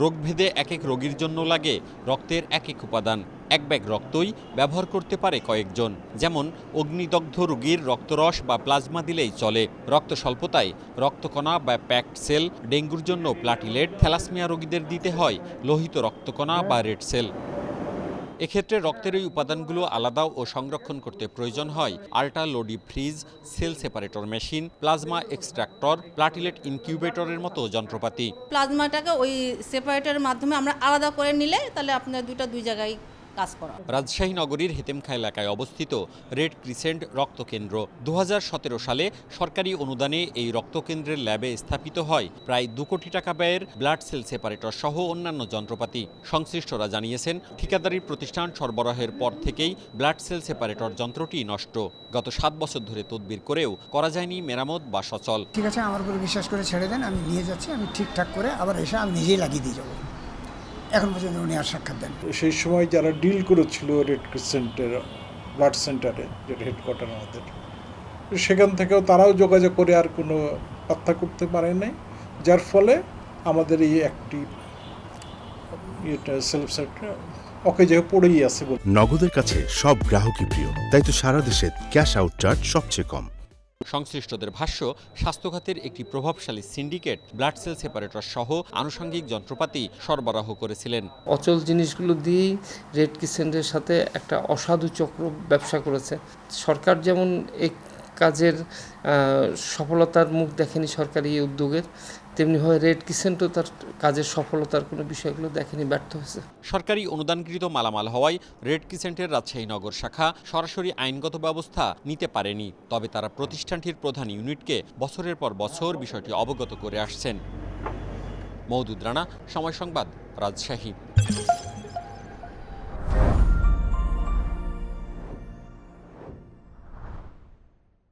রোগভেদে এক এক রোগীর জন্য লাগে রক্তের এক এক উপাদান। এক ব্যাগ রক্তই ব্যবহার করতে পারে কয়েকজন। যেমন, অগ্নিদগ্ধ রোগীর রক্তরস বা প্লাজমা দিলেই চলে। রক্ত স্বল্পতায় রক্তকণা বা প্যাকড সেল ডেঙ্গুর জন্য প্লাটিলেট থ্যালাসমিয়া রোগীদের দিতে হয়। লোহিত রক্তকণা বা রেড সেল। এক্ষেত্রে রক্তের এই উপাদানগুলো আলাদা ও সংরক্ষণ করতে প্রয়োজন হয়। Ultra লোডি fridge, cell separator machine, plasma extractor, platelet ইনকিউবেটরের মতো যন্ত্রপাতি। প্লাজমাটাকে ওই সেপারেটরের মাধ্যমে আমরা আলাদা করে নিলে তাহলে আপনার দুইটা দুই জায়গায় কাজ করা। রাজশাহী নগরীর হেতেমখা এলাকায় অবস্থিত রেড ক্রিসেন্ট রক্তকেন্দ্র। দু হাজার সতেরো সালে সরকারি অনুদানে এই রক্তকেন্দ্রের ল্যাবে স্থাপিত হয়। প্রায় দু কোটি টাকা ব্যয়ের ব্লাড সেল সেপারেটর সহ অন্যান্য যন্ত্রপাতি। সংশ্লিষ্টরা জানিয়েছেন ঠিকাদারি প্রতিষ্ঠান সরবরাহের পর থেকেই ব্লাড সেল সেপারেটর যন্ত্রটি নষ্ট। গত সাত বছর ধরে তদবির করেও করা যায়নি মেরামত বা সচল। ঠিক আছে আমার উপরে বিশ্বাস করে ছেড়ে দেন আমি নিয়ে যাচ্ছি আমি ঠিকঠাক করে আবার এসে আমি নিজেই লাগিয়ে দিয়ে যাব। এখন পর্যন্ত উনি আর সাক্ষাৎ দেন সেই সময় যারা ডিল করেছিল রেড ক্রিসেন্টের ব্লাড সেন্টারে যেটা হেডকোয়ার্টার আমাদের সেখান থেকেও তারাও যোগাযোগ করে আর কোনো পাত্তা করতে পারে নাই যার ফলে আমাদের এই একটি এটা সেলফ সেন্টার ওকে পড়েই আছে বলে। নগদের কাছে সব গ্রাহকই প্রিয় তাই তো সারা দেশে ক্যাশ আউট চার্জ সবচেয়ে কম। সংশ্লিষ্টদের ভাষ্য, স্বাস্থ্যখাতের একটি প্রভাবশালী সিন্ডিকেট, ব্লাড সেল সেপারেটর সহ আনুষঙ্গিক যন্ত্রপাতি সরবরাহ করেছিলেন। অচল জিনিসগুলো দিয়েই রেড কিসেন্টের সাথে একটা অসাধু চক্র ব্যবসা করেছে। সরকার যেমন এই কাজের সফলতার মুখ দেখেনি সরকারি এই উদ্যোগের। তেমনিভাবে রেড কিসেন্টও তার কাজের সফলতার কোনো বিষয়গুলো দেখেনি, ব্যর্থ হয়েছে। সরকারি অনুদানকৃত মালামাল হওয়ায় রেড কিসেন্টের রাজশাহী নগর শাখা সরাসরি আইনগত ব্যবস্থা নিতে পারেনি। তবে তারা প্রতিষ্ঠানটির প্রধান ইউনিটকে বছরের পর বছর বিষয়টি অবগত করে আসছেন। মৌদুদ রানা, সময় সংবাদ, রাজশাহী।